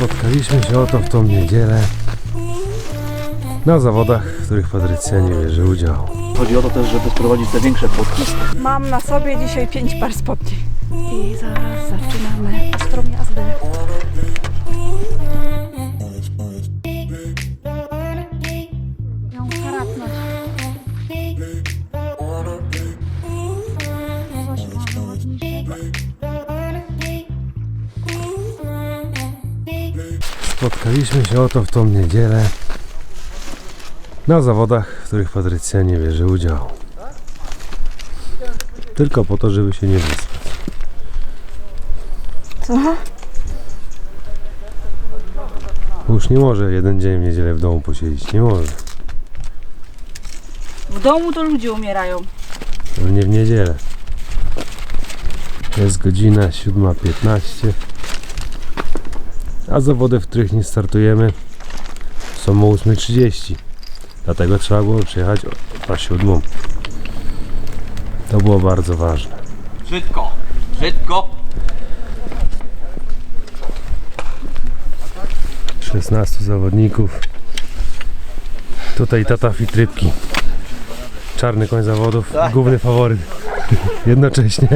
Spotkaliśmy się oto w tą niedzielę na zawodach, w których Patrycja nie bierze udziału. Chodzi o to też, żeby sprowadzić te większe płotki. Mam na sobie dzisiaj pięć par spodni. I zaraz zaczynamy ostrą Spotkaliśmy się oto w tą niedzielę na zawodach, w których Patrycja nie bierze udziału. Tylko po to, żeby się nie wyspać. Co? Już nie może jeden dzień w niedzielę w domu posiedzieć. Nie może. W domu to ludzie umierają. Ale nie w niedzielę. Jest godzina 7.15. A zawody, w których nie startujemy są o 8.30. Dlatego trzeba było przyjechać o- na 7. To było bardzo ważne. Brzydko, brzydko. 16 zawodników. Tutaj tata Fitrybki. Czarny koń zawodów, główny faworyt. Jednocześnie.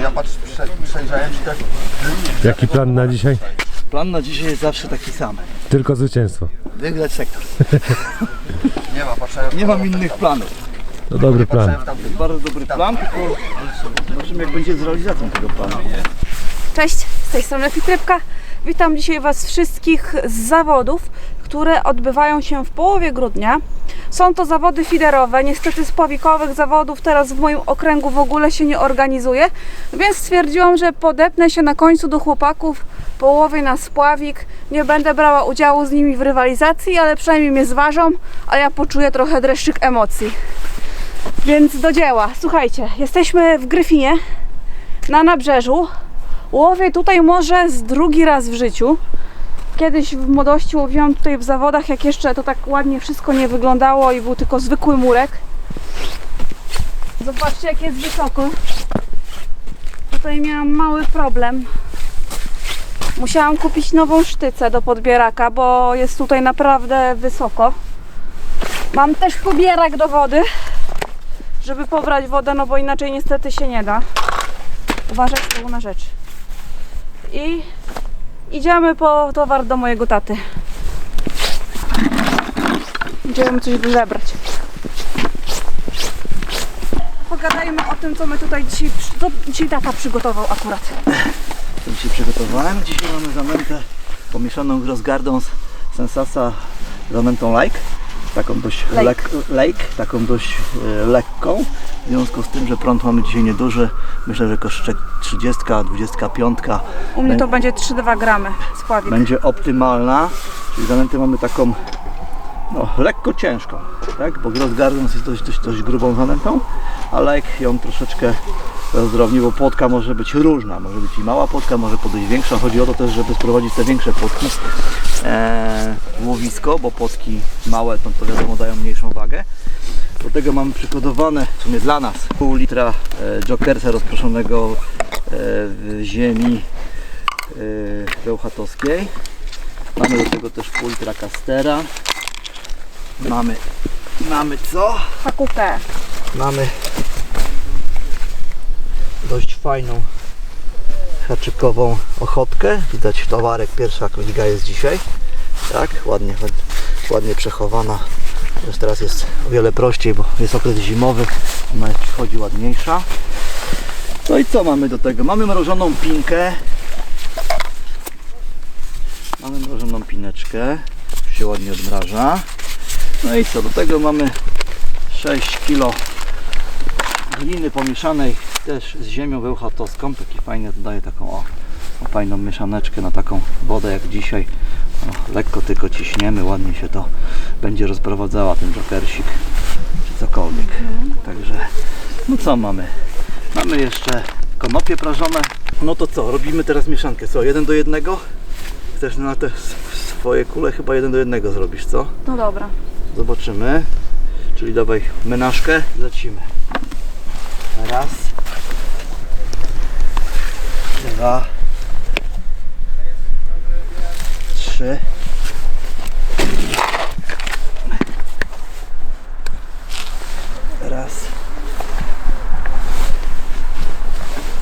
Ja patrz, prze, przejrzałem ci tak. Jaki plan na dzisiaj? Plan na dzisiaj jest zawsze taki sam. Tylko zwycięstwo. Wygrać sektor. Nie ma, patrzałem. Nie mam innych planów. To dobry plan. Bardzo dobry plan, tylko zobaczymy jak będzie z realizacją tego planu. Cześć, z tej strony Fitrybka. Witam dzisiaj Was wszystkich z zawodów, które odbywają się w połowie grudnia. Są to zawody fiderowe. Niestety z powikowych zawodów teraz w moim okręgu w ogóle się nie organizuje, więc stwierdziłam, że podepnę się na końcu do chłopaków, połowie na spławik. Nie będę brała udziału z nimi w rywalizacji, ale przynajmniej mnie zważą, a ja poczuję trochę dreszczyk emocji. Więc do dzieła. Słuchajcie, jesteśmy w Gryfinie na nabrzeżu. Łowię tutaj może z drugi raz w życiu. Kiedyś w młodości łowiłam tutaj w zawodach, jak jeszcze to tak ładnie wszystko nie wyglądało i był tylko zwykły murek. Zobaczcie jak jest wysoko. Tutaj miałam mały problem. Musiałam kupić nową sztycę do podbieraka, bo jest tutaj naprawdę wysoko. Mam też pobierak do wody, żeby pobrać wodę, no bo inaczej niestety się nie da. Uważać to na rzecz. I idziemy po towar do mojego taty. Idziemy coś zebrać. Pogadajmy o tym, co my tutaj dzisiaj, co dzisiaj tata przygotował akurat. Co dzisiaj przygotowałem? Dzisiaj mamy zanętę pomieszaną rozgardą z Sensasa zanętą like. Taką dość Lake. lek, lake, taką dość e, lekką. W związku z tym, że prąd mamy dzisiaj nieduży, myślę, że koszcze 30, 25 U mnie to będzie 3-2 gramy spławik. będzie optymalna. Czyli zanętę mamy taką no, lekko ciężką, tak? Bo Gross Gardens jest dość, dość, dość grubą zanętą, a like ją troszeczkę rozdrobni, bo płotka może być różna. Może być i mała płotka, może podejść większa. Chodzi o to też, żeby sprowadzić te większe płotki e, w łowisko, bo płotki małe to, to wiadomo dają mniejszą wagę. Do tego mamy przygotowane, w sumie dla nas, pół litra e, jokersa rozproszonego e, w ziemi e, bełchatowskiej. Mamy do tego też pół litra kastera. Mamy, mamy co? Hakutę. Mamy dość fajną haczykową ochotkę. Widać towarek, pierwsza króliga jest dzisiaj. Tak, ładnie, ładnie przechowana. Już teraz jest o wiele prościej, bo jest okres zimowy. Ona jest ładniejsza. No i co mamy do tego? Mamy mrożoną pinkę. Mamy mrożoną pineczkę. Już się ładnie odmraża. No i co? Do tego mamy 6 kg gliny pomieszanej też z ziemią bełchatowską. Taki fajny dodaje taką o, o fajną mieszaneczkę na taką wodę jak dzisiaj. O, lekko tylko ciśniemy, ładnie się to będzie rozprowadzała ten jokersik czy cokolwiek. Także no co mamy? Mamy jeszcze konopie prażone. No to co? Robimy teraz mieszankę. Co? Jeden do jednego? Chcesz na te swoje kule chyba jeden do jednego zrobisz, co? No dobra. Zobaczymy. Czyli dawaj menażkę lecimy. Raz. Dwa. Trzy. Raz.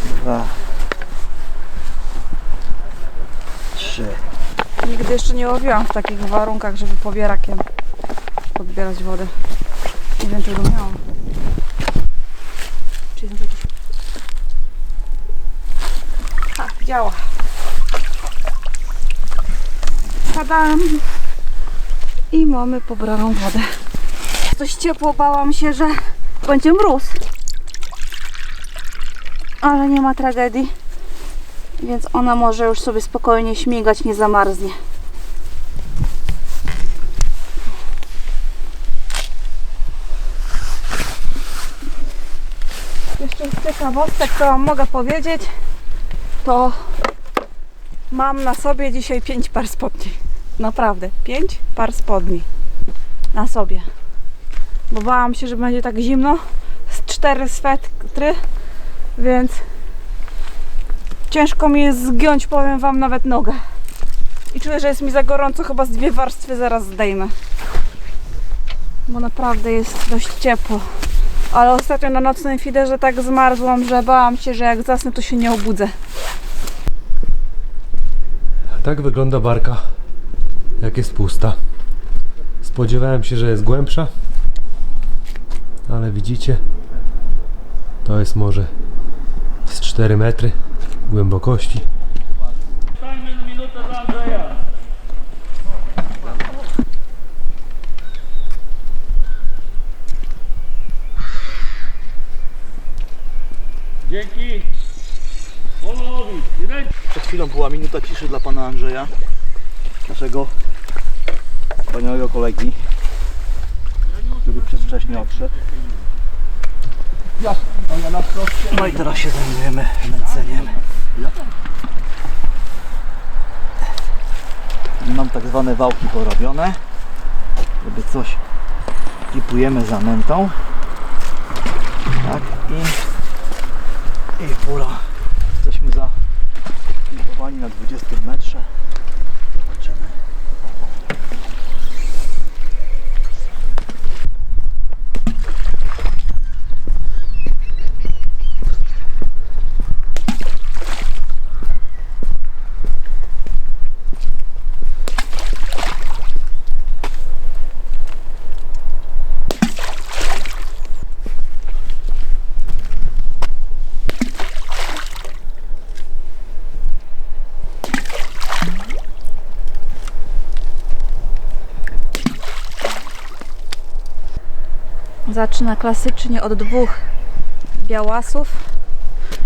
Dwa. Trzy. Nigdy jeszcze nie łowiłam w takich warunkach, żeby powierakiem podbierać wodę. Nie wiem, czy to miałam. Czy jest jakiś... A, działa. I mamy pobraną wodę. Coś ciepło, bałam się, że będzie mróz. Ale nie ma tragedii. Więc ona może już sobie spokojnie śmigać, nie zamarznie. Jeszcze ciekawostek, Wam mogę powiedzieć, to mam na sobie dzisiaj 5 par spodni. Naprawdę, 5 par spodni na sobie. Bo bałam się, że będzie tak zimno. Z cztery swetry, więc Ciężko mi jest zgiąć, powiem Wam, nawet nogę. I czuję, że jest mi za gorąco, chyba z dwie warstwy zaraz zdejmę. Bo naprawdę jest dość ciepło. Ale ostatnio na nocnym fiderze tak zmarzłam, że bałam się, że jak zasnę, to się nie obudzę. Tak wygląda barka, jak jest pusta. Spodziewałem się, że jest głębsza, ale widzicie, to jest może z 4 metry głębokości. Dzięki. Przed chwilą była minuta ciszy dla pana Andrzeja, naszego wspaniałego kolegi, który przedwcześnie odszedł. No i teraz się zajmujemy męceniem. I mam tak zwane wałki porobione, żeby coś klipujemy zanętą. Tak i, i pura. Jesteśmy za klipowani na 20 metrze. Zobaczymy. Zaczyna klasycznie od dwóch białasów.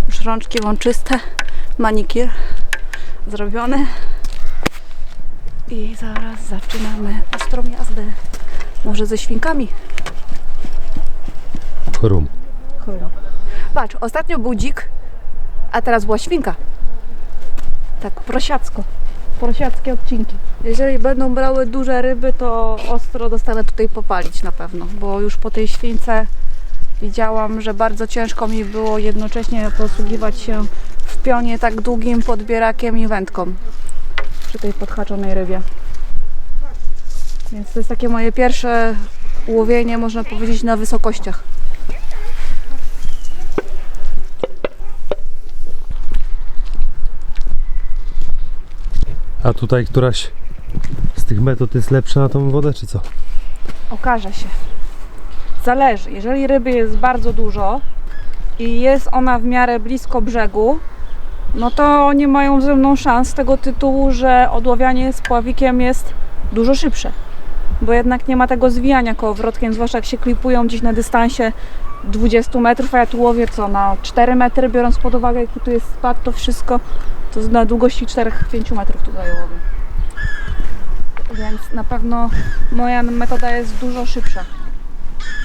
Już rączki mam czyste. Manikier zrobiony. I zaraz zaczynamy ostrą jazdę. Może ze świnkami. Chorum. Patrz, ostatnio był dzik, a teraz była świnka. Tak prosiacko. Prosiackie odcinki. Jeżeli będą brały duże ryby, to ostro dostanę tutaj popalić na pewno, bo już po tej śwince widziałam, że bardzo ciężko mi było jednocześnie posługiwać się w pionie tak długim podbierakiem i wędką przy tej podhaczonej rybie. Więc to jest takie moje pierwsze łowienie, można powiedzieć, na wysokościach. A tutaj któraś z tych metod jest lepsza na tą wodę, czy co? Okaże się. Zależy. Jeżeli ryby jest bardzo dużo i jest ona w miarę blisko brzegu, no to nie mają ze mną szans z tego tytułu, że odławianie z pławikiem jest dużo szybsze. Bo jednak nie ma tego zwijania kołowrotkiem, zwłaszcza jak się klipują gdzieś na dystansie 20 metrów, a ja tu łowię co na 4 metry, biorąc pod uwagę jaki tu jest spad, to wszystko to na długości 4-5 metrów tutaj łowię. Więc na pewno moja metoda jest dużo szybsza.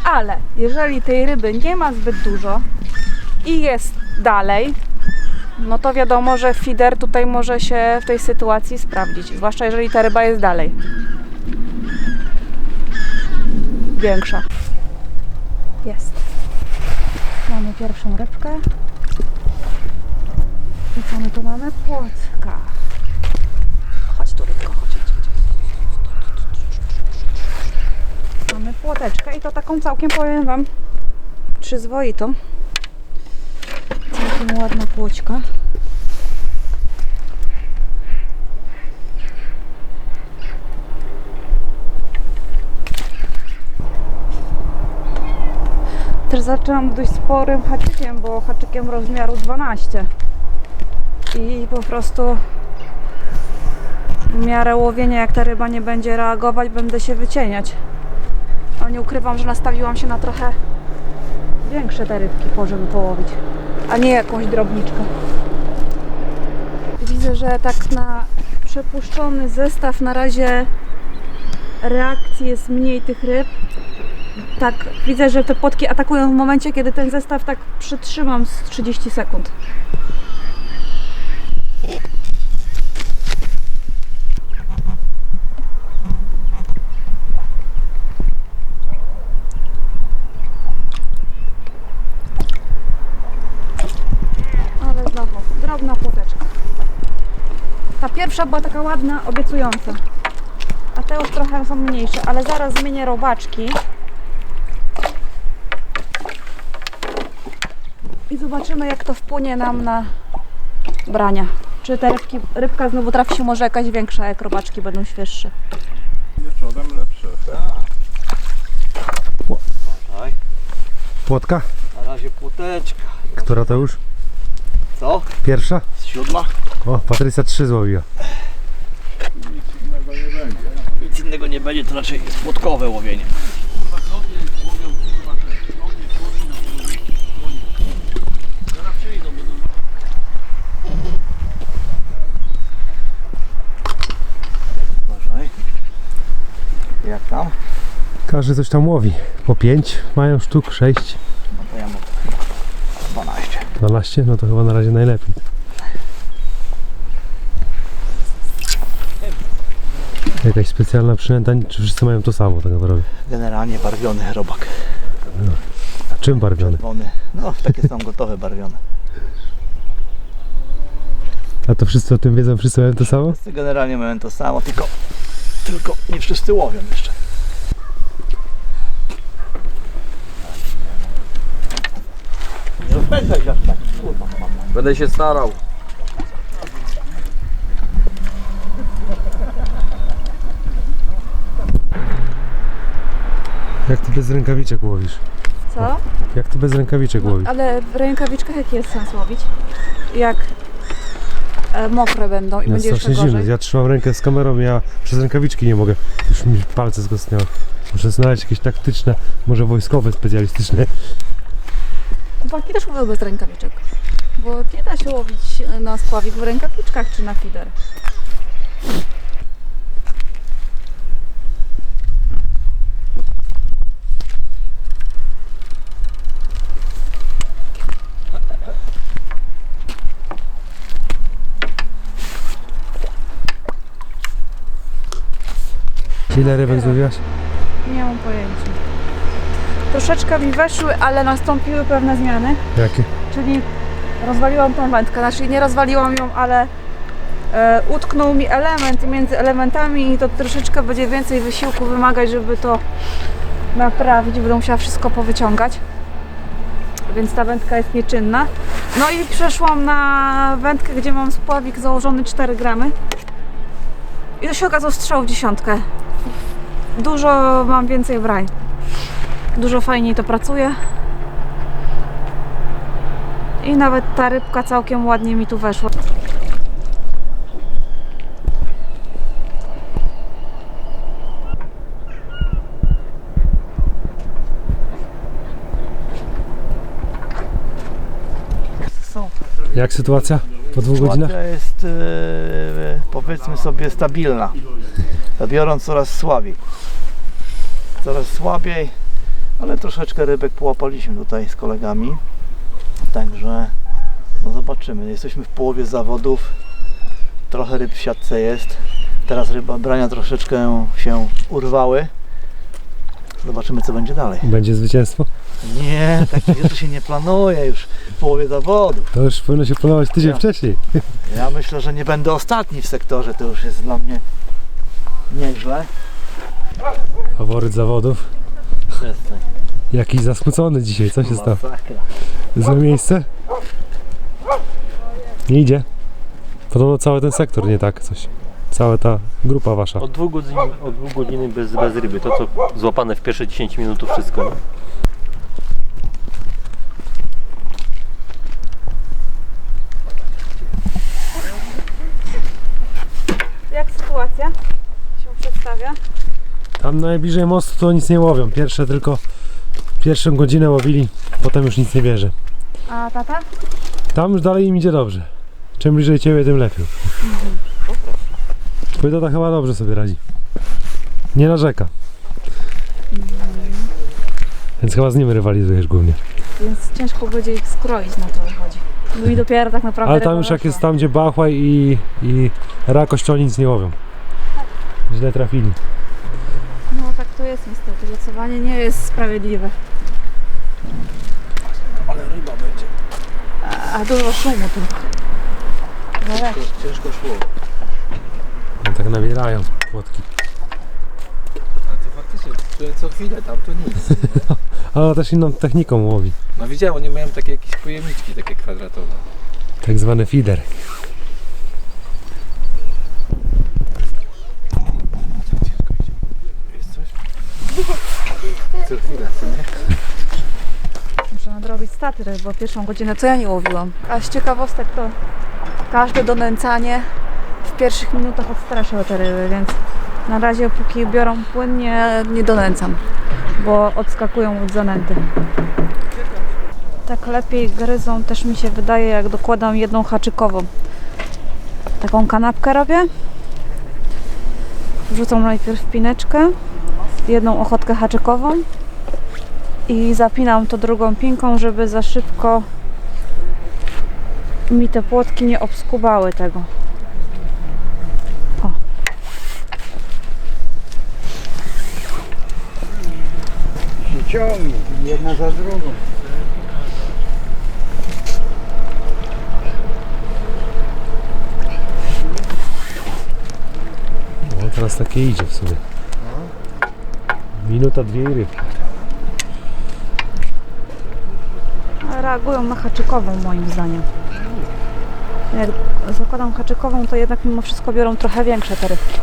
Ale jeżeli tej ryby nie ma zbyt dużo i jest dalej, no to wiadomo, że feeder tutaj może się w tej sytuacji sprawdzić. Zwłaszcza jeżeli ta ryba jest dalej. Większa. Jest. Mamy pierwszą rybkę. I co my tu mamy? Płocka. chodź tu rybko, chodź, chodź, chodź. Mamy płoteczkę i to taką całkiem powiem Wam przyzwoitą. Całkiem ładna płoćka. Też zaczęłam dość sporym haczykiem, bo haczykiem rozmiaru 12. I po prostu w miarę łowienia, jak ta ryba nie będzie reagować, będę się wycieniać. Ale nie ukrywam, że nastawiłam się na trochę większe te rybki, po żeby połowić, a nie jakąś drobniczkę. Widzę, że tak na przepuszczony zestaw na razie reakcji jest mniej tych ryb. Tak, widzę, że te potki atakują w momencie, kiedy ten zestaw tak przytrzymam z 30 sekund. Ale znowu, drobna płoteczka. Ta pierwsza była taka ładna, obiecująca. A te już trochę są mniejsze, ale zaraz zmienię robaczki. Zobaczymy, jak to wpłynie nam na brania. Czy te rybki, rybka znowu trafi się może jakaś większa, jak robaczki będą świeższe. Płotka? Na razie płoteczka. Która to już? Co? Pierwsza? Siódma? O, Patrycja 3 złowiła. Nic innego nie będzie, to raczej jest płotkowe łowienie. Uważaj. Jak tam? Każdy coś tam łowi. Po 5 mają sztuk, 6, No to ja mam 12. 12, no to chyba na razie najlepiej. Jakaś specjalna przynęta, czy wszyscy mają to samo tak naprawdę? Generalnie barwiony robak. A czym barwiony? Czerwony. No, takie są gotowe barwione. A to wszyscy o tym wiedzą, wszyscy mają to samo? Wszyscy generalnie mają to samo, tylko, tylko nie wszyscy łowią jeszcze. Się aż tak. Kurwa. Będę się starał. Jak ty bez rękawiczek łowisz? Co? Jak ty bez rękawiczek łowisz? Ale w rękawiczkach jaki jest sens łowić? Jak e, mokre będą i Ja będzie jeszcze strasznie gorzej. zimny. Ja trzymam rękę z kamerą, ja przez rękawiczki nie mogę. Już mi palce zgostniały. Muszę znaleźć jakieś taktyczne, może wojskowe, specjalistyczne. Chłopaki też łowią bez rękawiczek. Bo nie da się łowić na spławik w rękawiczkach czy na fider. Ile rybek złowiłaś? Nie mam pojęcia. Troszeczkę mi weszły, ale nastąpiły pewne zmiany. Jakie? Czyli rozwaliłam tą wędkę. Znaczy nie rozwaliłam ją, ale e, utknął mi element i między elementami i to troszeczkę będzie więcej wysiłku wymagać, żeby to naprawić. Będę musiała wszystko powyciągać. Więc ta wędka jest nieczynna. No i przeszłam na wędkę, gdzie mam spławik założony 4 gramy. I to się okazał strzał w dziesiątkę. Dużo mam więcej brań. Dużo fajniej to pracuje. I nawet ta rybka całkiem ładnie mi tu weszła. Są. Jak sytuacja po dwóch godzinach? Sytuacja jest e, powiedzmy sobie stabilna. Biorąc coraz słabiej. Coraz słabiej, ale troszeczkę rybek połapaliśmy tutaj z kolegami. Także no zobaczymy. Jesteśmy w połowie zawodów. Trochę ryb w siatce jest. Teraz ryba brania troszeczkę się urwały. Zobaczymy co będzie dalej. Będzie zwycięstwo? Nie, takich rzeczy się nie planuje już w połowie zawodów. To już powinno się planować tydzień Ja. wcześniej. Ja myślę, że nie będę ostatni w sektorze, to już jest dla mnie nieźle. Faworyt zawodów. Przestań. Jakiś zasmucony dzisiaj, co się stało? Masakra. Złe miejsce? Nie idzie. Podobno cały ten sektor nie tak coś. Cała ta grupa wasza. Od dwóch godzin, od dwóch godziny bez, bez ryby. To co złapane w pierwsze 10 minut to wszystko. Nie? Jak sytuacja się przedstawia? Tam najbliżej mostu to nic nie łowią. Pierwsze tylko pierwszą godzinę łowili, potem już nic nie bierze. A tata? Tam już dalej im idzie dobrze. Czym bliżej ciebie, tym lepiej. Twój tata chyba dobrze sobie radzi. Nie narzeka. Więc chyba z nim rywalizujesz głównie. Więc ciężko będzie ich skroić na to wychodzi. No i dopiero tak naprawdę. Ale tam już jak jest tam, gdzie Bachłaj i, i Rakość, oni nic nie łowią. Źle trafili. No to jest niestety. Losowanie nie jest sprawiedliwe. Ale ryba będzie. A, a dużo szumu tylko. Zależy. Ciężko szło. No, tak nabierają płotki. A to faktycznie, czuję co chwilę tam to nic. Ale też inną techniką łowi. No widziałem, oni mają takie jakieś pojemniczki takie kwadratowe. Tak zwany feeder. Jest coś? Co co nie? Muszę nadrobić staty, bo pierwszą godzinę to ja nie łowiłam. A z ciekawostek to każde donęcanie w pierwszych minutach odstrasza te ryby, więc na razie póki biorą płynnie nie donęcam, bo odskakują od zanęty. Tak lepiej gryzą też mi się wydaje jak dokładam jedną haczykową. Taką kanapkę robię. Wrzucam najpierw pineczkę, jedną ochotkę haczykową i zapinam to drugą pinką, żeby za szybko mi te płotki nie obskubały tego. O. się ciągnie, jedna za drugą. No teraz takie idzie w sumie. Minuta, dwie i rybki. Reagują na haczykową moim zdaniem. Jak zakładam haczykową, to jednak mimo wszystko biorą trochę większe te rybki.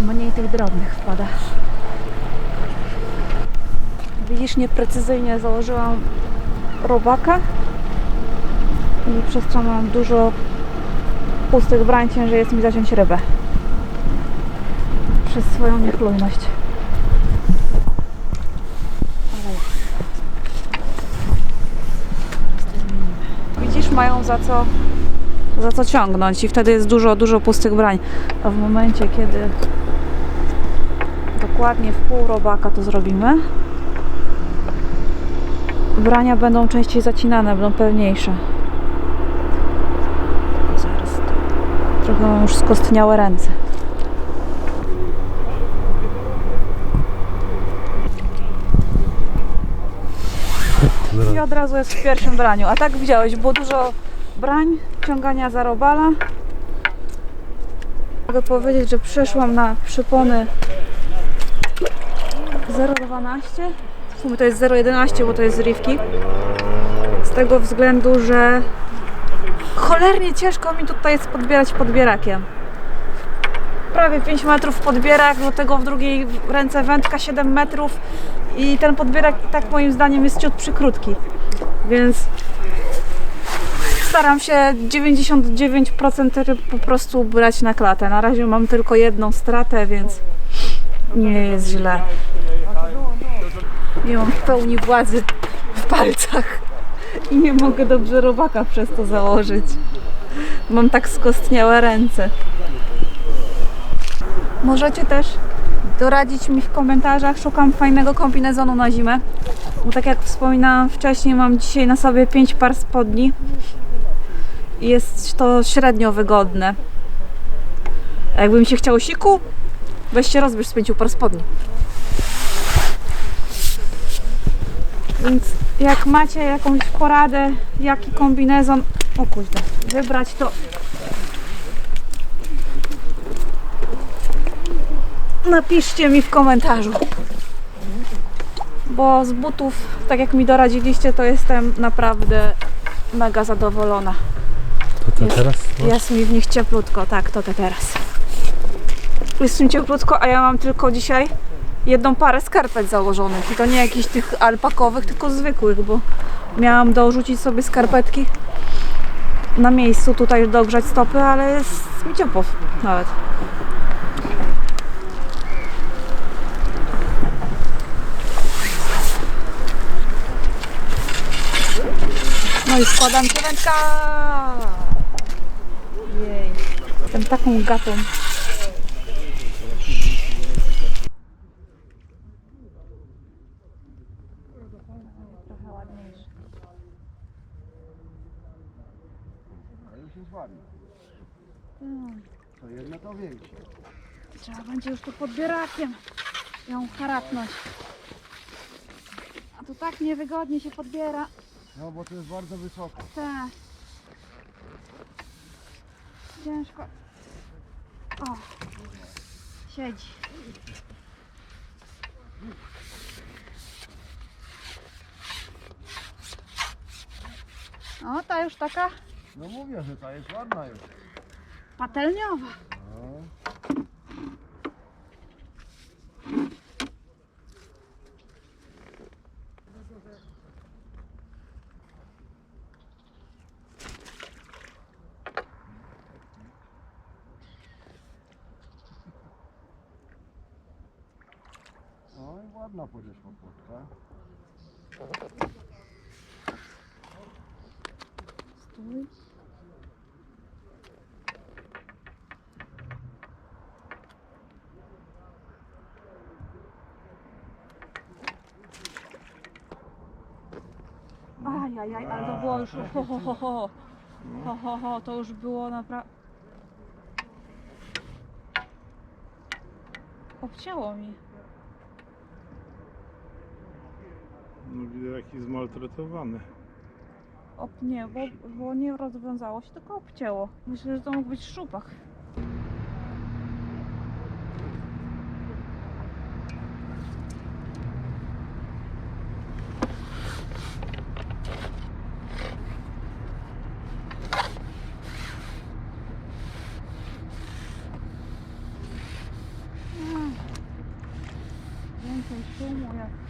Mniej tych drobnych wpada. Widzisz, nieprecyzyjnie założyłam robaka i przez co mam dużo pustych brań, ciężej jest mi zaciąć rybę. Przez swoją niechlujność. Widzisz, mają za co, za co ciągnąć i wtedy jest dużo, dużo pustych brań. A w momencie, kiedy dokładnie w pół robaka to zrobimy, brania będą częściej zacinane, będą pełniejsze. Zaraz. Trochę mam już skostniałe ręce. Od razu jest w pierwszym braniu. A tak widziałeś, było dużo brań, ciągania za robala. Mogę powiedzieć, że przeszłam na przypony 0,12. W sumie to jest 0,11, bo to jest z rifki. Z tego względu, że cholernie ciężko mi tutaj jest podbierać podbierakiem. Prawie 5 metrów podbierak, do tego w drugiej ręce wędka 7 metrów i ten podbierak tak moim zdaniem jest ciut przykrótki. Więc staram się 99% ryb po prostu brać na klatę. Na razie mam tylko jedną stratę, więc nie jest źle. Nie mam w pełni władzy w palcach i nie mogę dobrze robaka przez to założyć. Mam tak skostniałe ręce. Możecie też doradzić mi w komentarzach. Szukam fajnego kombinezonu na zimę. Bo tak jak wspominałam wcześniej, mam dzisiaj na sobie 5 par spodni. I Jest to średnio wygodne. A jakby mi się chciało siku, weźcie rozbierz z pięciu par spodni. Więc jak macie jakąś poradę, jaki kombinezon, o kuźda, wybrać, to napiszcie mi w komentarzu. Bo z butów, tak jak mi doradziliście, to jestem naprawdę mega zadowolona. To co Jest- teraz? Jest mi w nich cieplutko, tak, to te teraz. Jest mi cieplutko, a ja mam tylko dzisiaj jedną parę skarpet założonych. I to nie jakichś tych alpakowych, tylko zwykłych, bo miałam dorzucić sobie skarpetki na miejscu tutaj dogrzać stopy, ale jest mi ciepło nawet. I składam cielętka. Jej. Jestem taką gatą. Trochę ładniejszy. To jedno to większe. Trzeba będzie już tu podbierakiem ją harapnąć. A tu tak niewygodnie się podbiera. No bo to jest bardzo wysoko. Tak. Ciężko. O. Siedzi. O, ta już taka No mówię, że ta jest ładna już. patelniowa. No i ładna podeszła płotka. Stój. Ajajaj, ale to było już ho, ho, ho, ho. Ho, ho, ho, to już było naprawdę... Obcięło mi. Jaki zmaltretowany. Ob, nie, bo, bo nie rozwiązało się, tylko obcięło. Myślę, że to mógł być szczupak. Mm. Więcej szumu jak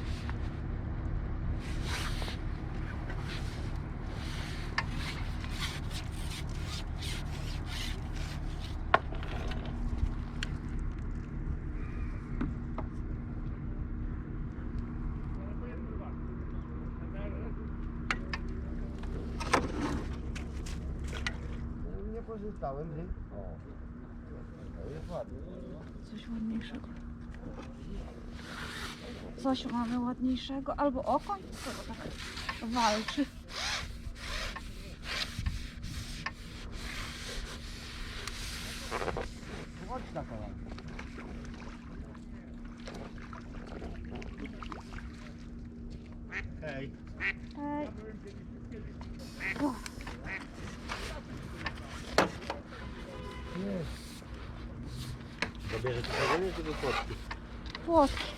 Nie nie? O. To jest ładne. Coś ładniejszego. Coś mamy ładniejszego. Albo okoń, co tak walczy. Chodź ładna. Hej. Ej. Dobierze to sadzenie, czy do płotki? Płotki.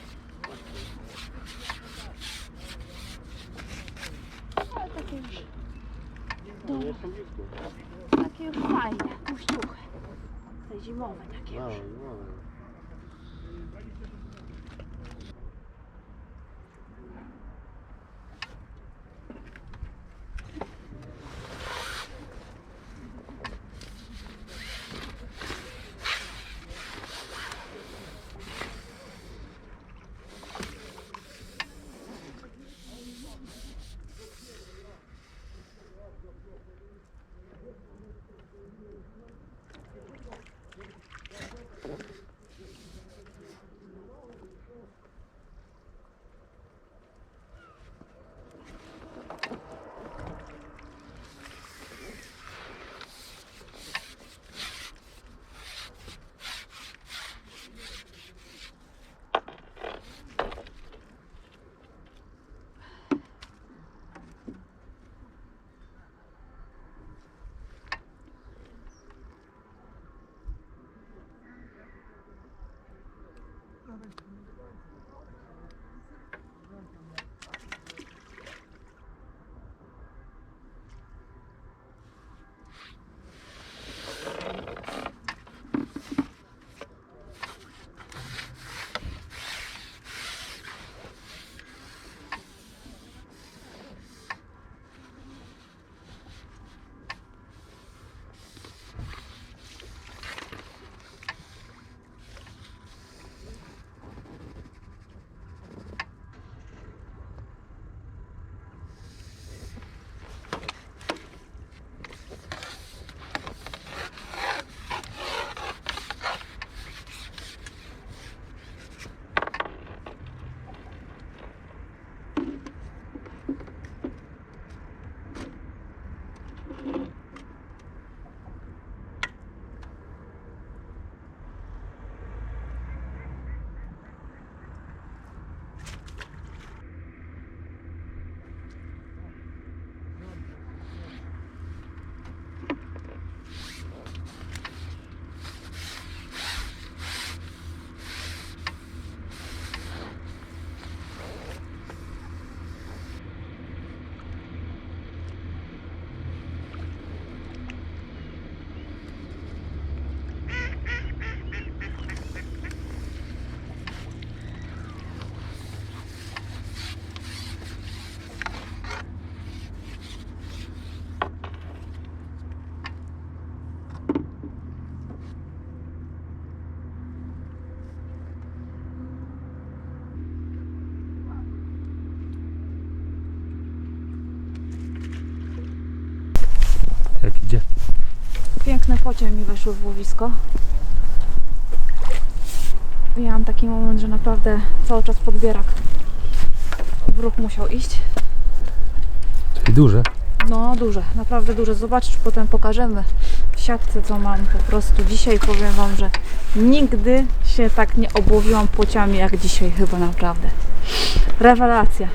Pociąg mi weszły w łowisko. Miałam taki moment, że naprawdę cały czas podbierak w ruch musiał iść. Czyli duże. No duże, naprawdę duże. Zobaczysz, potem pokażemy w siatce co mam po prostu dzisiaj. Powiem Wam, że nigdy się tak nie obłowiłam płociami jak dzisiaj chyba naprawdę. Rewelacja.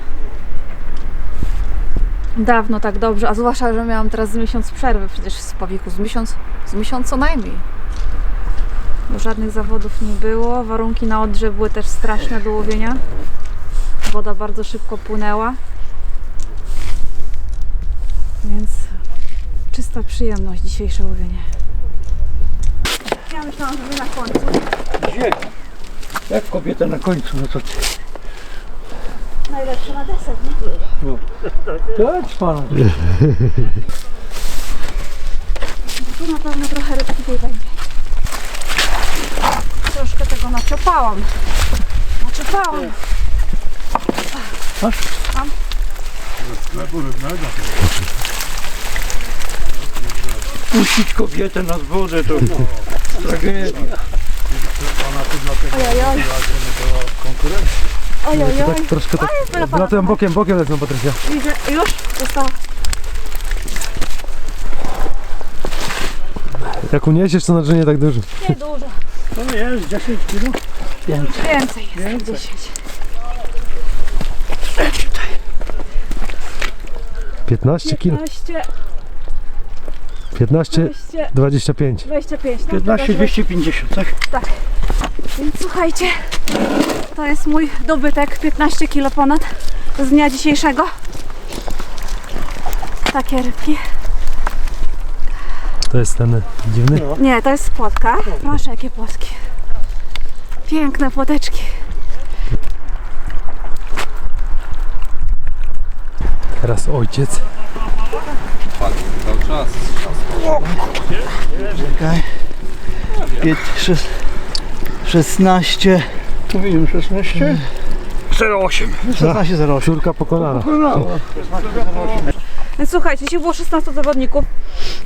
Dawno tak dobrze, a zwłaszcza, że miałam teraz z miesiąc przerwy przecież z pawiku, z miesiąc, z miesiąc co najmniej. Bo żadnych zawodów nie było, warunki na Odrze były też straszne do łowienia. Woda bardzo szybko płynęła. Więc czysta przyjemność dzisiejsze łowienie. Ja myślałam, że wy na końcu. Gdzie? Jak kobieta na końcu, no to ty. Najlepsze na deser, nie? Tak, panu. Tu na pewno trochę rybki będzie. Troszkę tego naczepałam. Naczepałam. Mam. Puścić kobietę nad wodę to tragedia. Ojojoj. Ojojoj. Tak troszkę tak. Latują bokiem, bokiem lecą Patrycja. Widzę, już została. Jak uniesiesz, to znaczy nie tak dużo. Nie dużo. To jest 10 kilo. Więcej jest. 10. 15 kilo. 15, 15, 20, 25. 25. No, 15, teraz 250, tak? Więc słuchajcie, to jest mój dobytek 15 kg ponad z dnia dzisiejszego. Takie rybki. To jest ten dziwny. Nie, to jest płotka. Proszę, jakie płotki. Piękne płoteczki. Teraz ojciec. Czekaj. Pięć, szes, 16. Mówiłem 16. 08. 16,08. Córka pokonana. Więc słuchajcie, dzisiaj było 16 zawodników.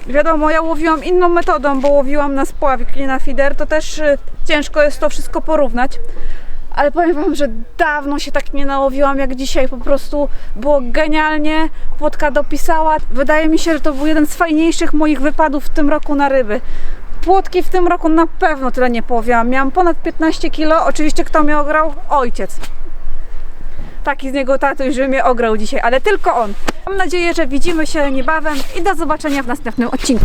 Wiadomo, ja łowiłam inną metodą, bo łowiłam na spławik, nie na feeder. To też y, ciężko jest to wszystko porównać. Ale powiem Wam, że dawno się tak nie nałowiłam jak dzisiaj. Po prostu było genialnie. Płotka dopisała. Wydaje mi się, że to był jeden z fajniejszych moich wypadów w tym roku na ryby. Płotki w tym roku na pewno tyle nie połowiłam. Miałam ponad 15 kg. Oczywiście kto mnie ograł? Ojciec. Taki z niego tatuś, że mnie ograł dzisiaj, ale tylko on. Mam nadzieję, że widzimy się niebawem i do zobaczenia w następnym odcinku.